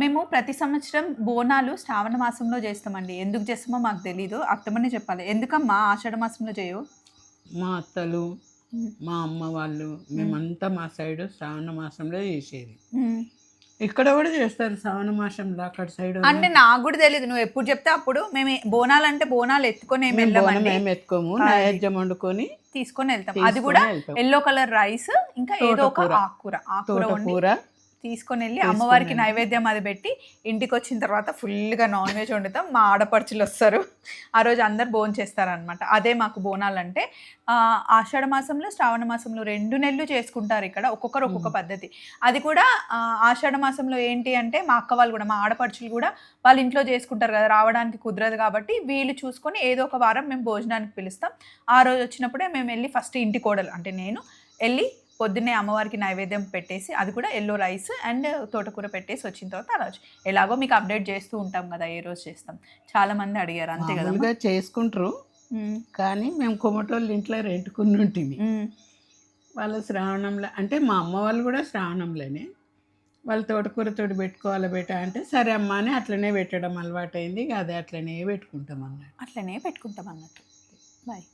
మేము ప్రతి సంవత్సరం బోనాలు శ్రావణ మాసంలో చేస్తామండి. ఎందుకు చేస్తామో మాకు తెలీదు. అత్తమని చెప్పాలి. ఎందుకమ్మా ఆషాఢ మాసంలో చేయవు? మా అత్తలు మా అమ్మ వాళ్ళు మేమంతా మా సైడ్ శ్రావణ మాసంలో చేసేది. ఇక్కడ కూడా చేస్తారు శ్రావణ మాసంలో అక్కడ సైడ్ అంటే నాకు కూడా తెలియదు నువ్వు ఎప్పుడు చెప్తే అప్పుడు మేము బోనాలు అంటే బోనాలు ఎత్తుకొని ఏమి వెళ్ళమండి? మేము ఎత్తుకోము. నైవేద్యం వండుకొని తీసుకొని వెళ్తాం. అది కూడా. ఎల్లో కలర్ రైస్ ఇంకా ఏదో ఒక. ఆకుకూర. ఆకుకూర తోటకూర తీసుకొని వెళ్ళి అమ్మవారికి నైవేద్యం అది పెట్టి ఇంటికి వచ్చిన తర్వాత ఫుల్గా నాన్ వెజ్ వండుతాం. మా ఆడపడుచులు వస్తారు. ఆ రోజు అందరు భోజనం చేస్తారనమాట అదే మాకు బోనాలు అంటే ఆ, ఆషాఢ మాసంలో శ్రావణ మాసంలో రెండు నెలలు చేసుకుంటారు ఇక్కడ. ఒక్కొక్కరు ఒక్కొక్క పద్ధతి. అది కూడా ఆషాఢ మాసంలో ఏంటి అంటే మా అక్క వాళ్ళు కూడా మా ఆడపడుచులు కూడా వాళ్ళ ఇంట్లో చేసుకుంటారు కదా రావడానికి కుదరదు కాబట్టి వీళ్ళు చూసుకొని ఏదో ఒక వారం మేము భోజనానికి పిలుస్తాం. ఆ రోజు వచ్చినప్పుడే మేము వెళ్ళి ఫస్ట్ ఇంటి కోడలు అంటే నేను వెళ్ళి పొద్దున్నే అమ్మవారికి నైవేద్యం పెట్టేసి అది కూడా ఎల్లో రైస్ అండ్ తోటకూర పెట్టేసి వచ్చిన తర్వాత రోజు ఎలాగో మీకు అప్డేట్ చేస్తూ ఉంటాం కదా ఏ రోజు చేస్తాం. చాలా మంది అడిగారు అంతే కదా చేసుకుంటారు. కానీ మేము కొమ్మటోళ్ళ ఇంట్లో రెంట్కుని ఉంటుంది వాళ్ళ శ్రావణంలో అంటే మా అమ్మ వాళ్ళు కూడా శ్రావణంలోనే వాళ్ళు తోటకూరతోటి పెట్టుకోవాలి బేట అంటే సరే అమ్మ అని అట్లనే పెట్టడం అలవాటైంది అదే అట్లనే పెట్టుకుంటాం అన్నట్టు. అట్లనే పెట్టుకుంటాం అన్నట్టు. బాయ్.